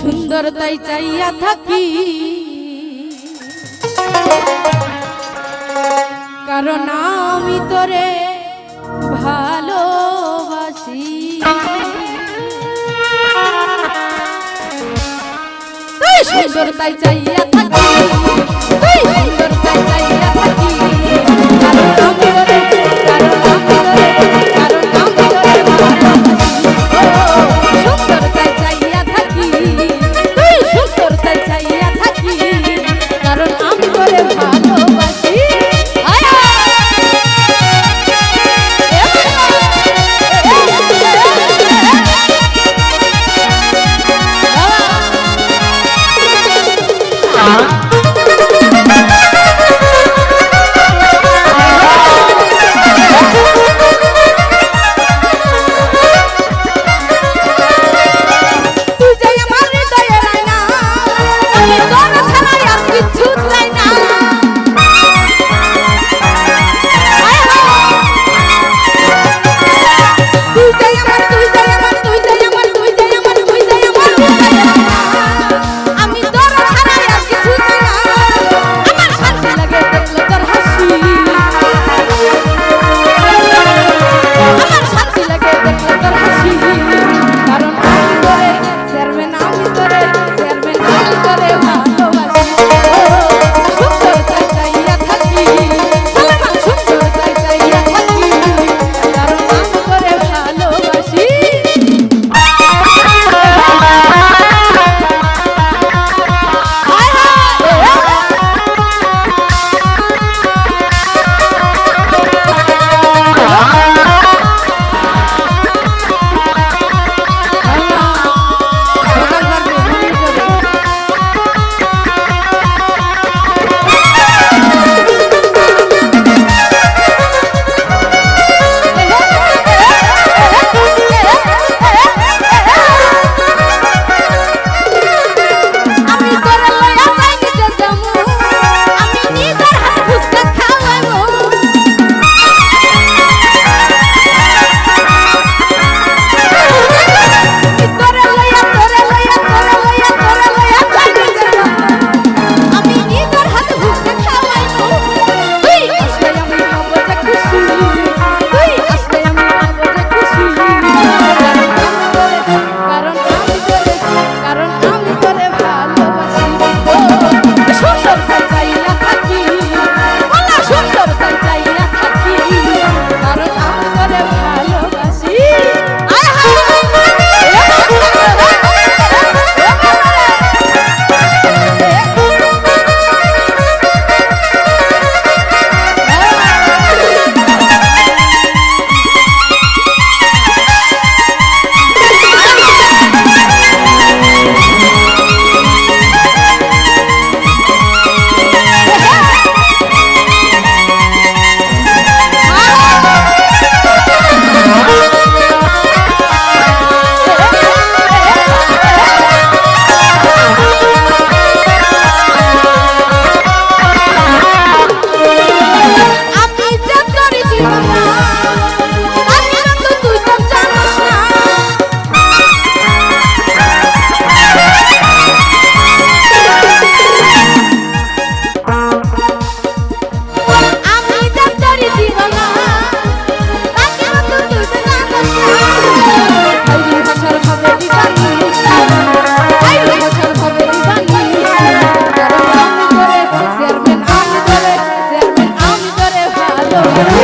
সুন্দর তাই চাইয়া থাকি। কারণ আমি তোরে ভালোবাসি। সুন্দর তাই চাইয়া থাকি। না Thank you.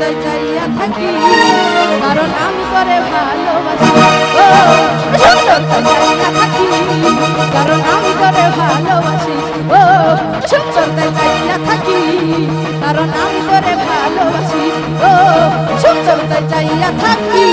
তাই চাইয়া থাকি, কারণ আমি করে ভালোবাসি। ও চাইয়া থাকি, কারণ আমি করে ভালোবাসি। ও সুন্দর তাই চাইয়া থাকি, কারণ আমি করে ভালোবাসি। ও সুন্দর তাই চাইয়া থাকি।